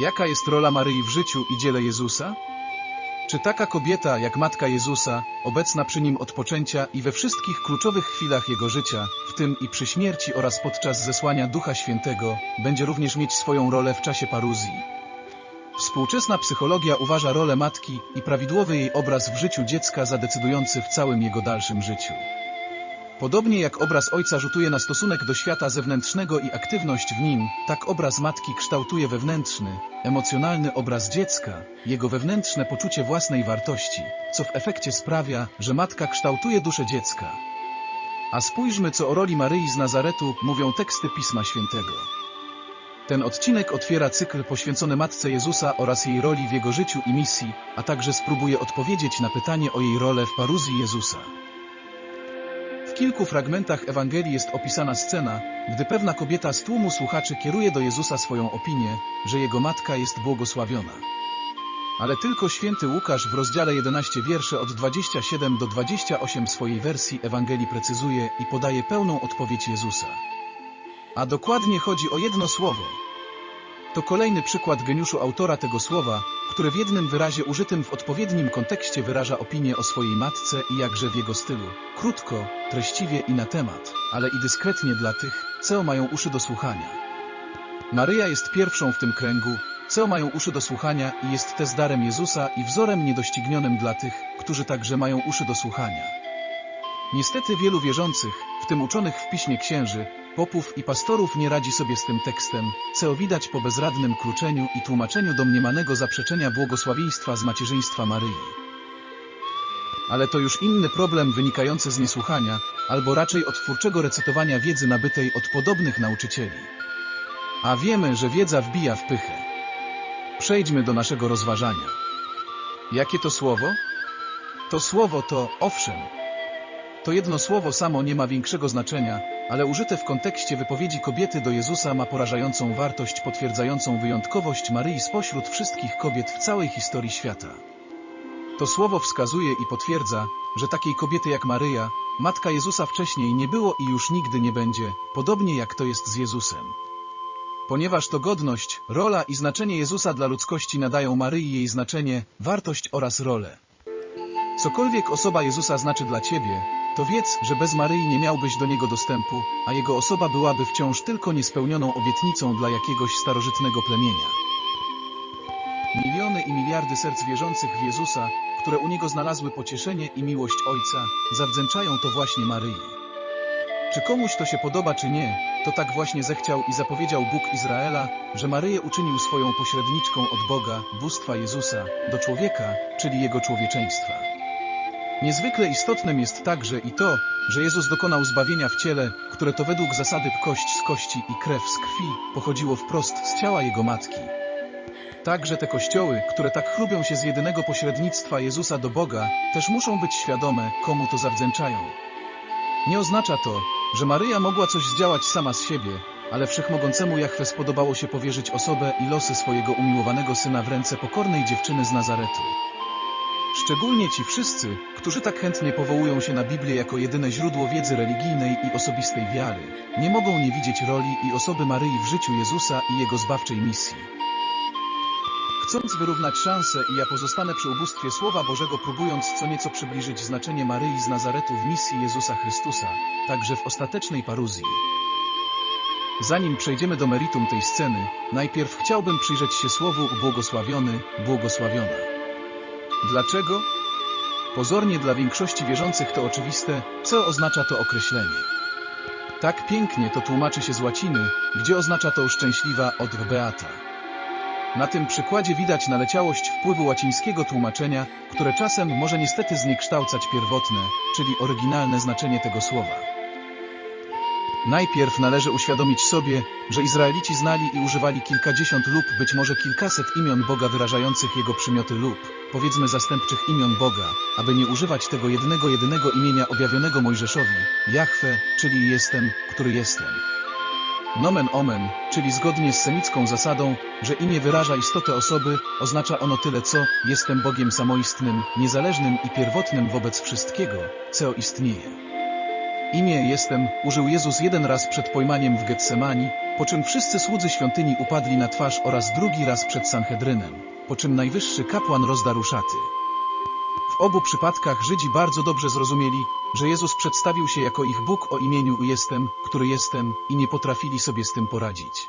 Jaka jest rola Maryi w życiu i dziele Jezusa? Czy taka kobieta jak Matka Jezusa, obecna przy Nim od poczęcia i we wszystkich kluczowych chwilach Jego życia, w tym i przy śmierci oraz podczas zesłania Ducha Świętego, będzie również mieć swoją rolę w czasie paruzji? Współczesna psychologia uważa rolę matki i prawidłowy jej obraz w życiu dziecka za decydujący w całym jego dalszym życiu. Podobnie jak obraz ojca rzutuje na stosunek do świata zewnętrznego i aktywność w nim, tak obraz matki kształtuje wewnętrzny, emocjonalny obraz dziecka, jego wewnętrzne poczucie własnej wartości, co w efekcie sprawia, że matka kształtuje duszę dziecka. A spójrzmy, co o roli Maryi z Nazaretu mówią teksty Pisma Świętego. Ten odcinek otwiera cykl poświęcony Matce Jezusa oraz jej roli w jego życiu i misji, a także spróbuje odpowiedzieć na pytanie o jej rolę w paruzji Jezusa. Kilku fragmentach Ewangelii jest opisana scena, gdy pewna kobieta z tłumu słuchaczy kieruje do Jezusa swoją opinię, że jego matka jest błogosławiona. Ale tylko święty Łukasz w rozdziale 11 wiersze od 27 do 28 swojej wersji Ewangelii precyzuje i podaje pełną odpowiedź Jezusa. A dokładnie chodzi o jedno słowo. To kolejny przykład geniuszu autora tego słowa, które w jednym wyrazie użytym w odpowiednim kontekście wyraża opinię o swojej matce i jakże w jego stylu. Krótko, treściwie i na temat, ale i dyskretnie dla tych, co mają uszy do słuchania. Maryja jest pierwszą w tym kręgu, co mają uszy do słuchania i jest też darem Jezusa i wzorem niedoścignionym dla tych, którzy także mają uszy do słuchania. Niestety wielu wierzących, w tym uczonych w piśmie księży, popów i pastorów nie radzi sobie z tym tekstem, co widać po bezradnym kluczeniu i tłumaczeniu domniemanego zaprzeczenia błogosławieństwa z macierzyństwa Maryi. Ale to już inny problem wynikający z niesłuchania, albo raczej od twórczego recytowania wiedzy nabytej od podobnych nauczycieli. A wiemy, że wiedza wbija w pychę. Przejdźmy do naszego rozważania. Jakie to słowo? To słowo to, owszem, to jedno słowo samo nie ma większego znaczenia, ale użyte w kontekście wypowiedzi kobiety do Jezusa ma porażającą wartość potwierdzającą wyjątkowość Maryi spośród wszystkich kobiet w całej historii świata. To słowo wskazuje i potwierdza, że takiej kobiety jak Maryja, matka Jezusa wcześniej nie było i już nigdy nie będzie, podobnie jak to jest z Jezusem. Ponieważ to godność, rola i znaczenie Jezusa dla ludzkości nadają Maryi jej znaczenie, wartość oraz rolę. Cokolwiek osoba Jezusa znaczy dla Ciebie, to wiedz, że bez Maryi nie miałbyś do Niego dostępu, a Jego osoba byłaby wciąż tylko niespełnioną obietnicą dla jakiegoś starożytnego plemienia. Miliony i miliardy serc wierzących w Jezusa, które u Niego znalazły pocieszenie i miłość Ojca, zawdzięczają to właśnie Maryi. Czy komuś to się podoba czy nie, to tak właśnie zechciał i zapowiedział Bóg Izraela, że Maryję uczynił swoją pośredniczką od Boga, bóstwa Jezusa, do człowieka, czyli Jego człowieczeństwa. Niezwykle istotnym jest także i to, że Jezus dokonał zbawienia w ciele, które to według zasady kość z kości i krew z krwi pochodziło wprost z ciała Jego Matki. Także te kościoły, które tak chlubią się z jedynego pośrednictwa Jezusa do Boga, też muszą być świadome, komu to zawdzięczają. Nie oznacza to, że Maryja mogła coś zdziałać sama z siebie, ale wszechmogącemu Jahwe spodobało się powierzyć osobę i losy swojego umiłowanego syna w ręce pokornej dziewczyny z Nazaretu. Szczególnie ci wszyscy, którzy tak chętnie powołują się na Biblię jako jedyne źródło wiedzy religijnej i osobistej wiary, nie mogą nie widzieć roli i osoby Maryi w życiu Jezusa i Jego zbawczej misji. Chcąc wyrównać szanse i ja pozostanę przy ubóstwie Słowa Bożego próbując co nieco przybliżyć znaczenie Maryi z Nazaretu w misji Jezusa Chrystusa, także w ostatecznej paruzji. Zanim przejdziemy do meritum tej sceny, najpierw chciałbym przyjrzeć się słowu błogosławiony, błogosławiona. Dlaczego? Pozornie dla większości wierzących to oczywiste, co oznacza to określenie. Tak pięknie to tłumaczy się z łaciny, gdzie oznacza to szczęśliwa od beata. Na tym przykładzie widać naleciałość wpływu łacińskiego tłumaczenia, które czasem może niestety zniekształcać pierwotne, czyli oryginalne znaczenie tego słowa. Najpierw należy uświadomić sobie, że Izraelici znali i używali kilkadziesiąt lub być może kilkaset imion Boga wyrażających Jego przymioty lub, powiedzmy zastępczych imion Boga, aby nie używać tego jednego jedynego imienia objawionego Mojżeszowi, Jahwe, czyli Jestem, który jestem. Nomen omen, czyli zgodnie z semicką zasadą, że imię wyraża istotę osoby, oznacza ono tyle co, jestem Bogiem samoistnym, niezależnym i pierwotnym wobec wszystkiego, co istnieje. Imię jestem użył Jezus jeden raz przed pojmaniem w Getsemani, po czym wszyscy słudzy świątyni upadli na twarz oraz drugi raz przed Sanhedrynem, po czym najwyższy kapłan rozdarł szaty. W obu przypadkach Żydzi bardzo dobrze zrozumieli, że Jezus przedstawił się jako ich Bóg o imieniu Jestem, który jestem i nie potrafili sobie z tym poradzić.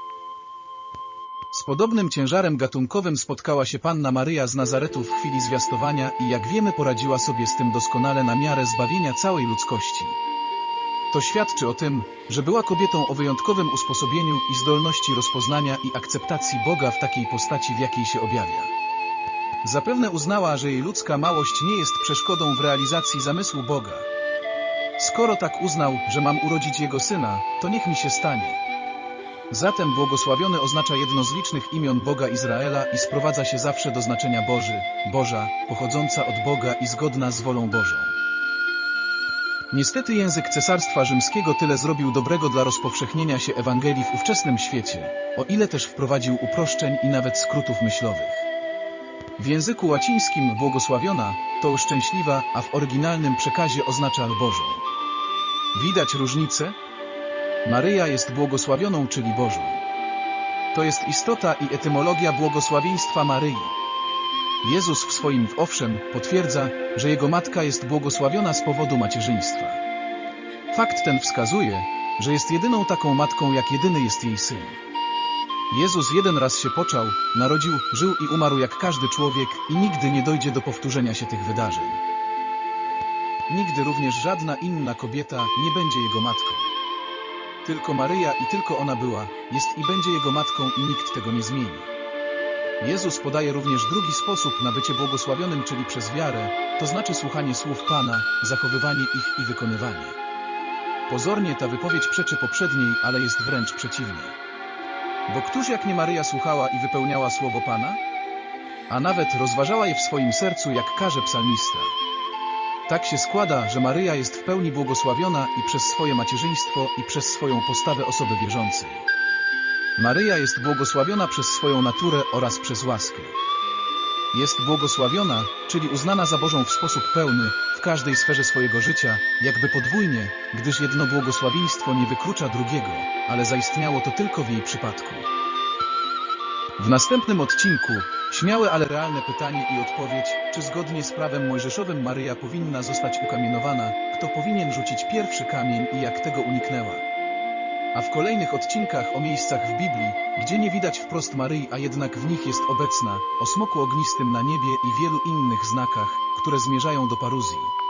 Z podobnym ciężarem gatunkowym spotkała się Panna Maryja z Nazaretu w chwili zwiastowania i jak wiemy poradziła sobie z tym doskonale na miarę zbawienia całej ludzkości. To świadczy o tym, że była kobietą o wyjątkowym usposobieniu i zdolności rozpoznania i akceptacji Boga w takiej postaci, w jakiej się objawia. Zapewne uznała, że jej ludzka małość nie jest przeszkodą w realizacji zamysłu Boga. Skoro tak uznał, że mam urodzić Jego Syna, to niech mi się stanie. Zatem błogosławiony oznacza jedno z licznych imion Boga Izraela i sprowadza się zawsze do znaczenia Boży, Boża, pochodząca od Boga i zgodna z wolą Bożą. Niestety język Cesarstwa Rzymskiego tyle zrobił dobrego dla rozpowszechnienia się Ewangelii w ówczesnym świecie, o ile też wprowadził uproszczeń i nawet skrótów myślowych. W języku łacińskim błogosławiona to szczęśliwa, a w oryginalnym przekazie oznacza Bożą. Widać różnicę? Maryja jest błogosławioną, czyli Bożą. To jest istota i etymologia błogosławieństwa Maryi. Jezus w swoim w owszem potwierdza, że jego matka jest błogosławiona z powodu macierzyństwa. Fakt ten wskazuje, że jest jedyną taką matką, jak jedyny jest jej syn. Jezus jeden raz się począł, narodził, żył i umarł jak każdy człowiek i nigdy nie dojdzie do powtórzenia się tych wydarzeń. Nigdy również żadna inna kobieta nie będzie jego matką. Tylko Maryja i tylko ona była, jest i będzie jego matką i nikt tego nie zmieni. Jezus podaje również drugi sposób na bycie błogosławionym, czyli przez wiarę, to znaczy słuchanie słów Pana, zachowywanie ich i wykonywanie. Pozornie ta wypowiedź przeczy poprzedniej, ale jest wręcz przeciwnie. Bo któż jak nie Maryja słuchała i wypełniała słowo Pana? A nawet rozważała je w swoim sercu, jak każe psalmista. Tak się składa, że Maryja jest w pełni błogosławiona i przez swoje macierzyństwo i przez swoją postawę osoby wierzącej. Maryja jest błogosławiona przez swoją naturę oraz przez łaskę. Jest błogosławiona, czyli uznana za Bożą w sposób pełny, w każdej sferze swojego życia, jakby podwójnie, gdyż jedno błogosławieństwo nie wyklucza drugiego, ale zaistniało to tylko w jej przypadku. W następnym odcinku śmiałe, ale realne pytanie i odpowiedź, czy zgodnie z prawem mojżeszowym Maryja powinna zostać ukamienowana, kto powinien rzucić pierwszy kamień i jak tego uniknęła. A w kolejnych odcinkach o miejscach w Biblii, gdzie nie widać wprost Maryi, a jednak w nich jest obecna, o smoku ognistym na niebie i wielu innych znakach, które zmierzają do paruzji.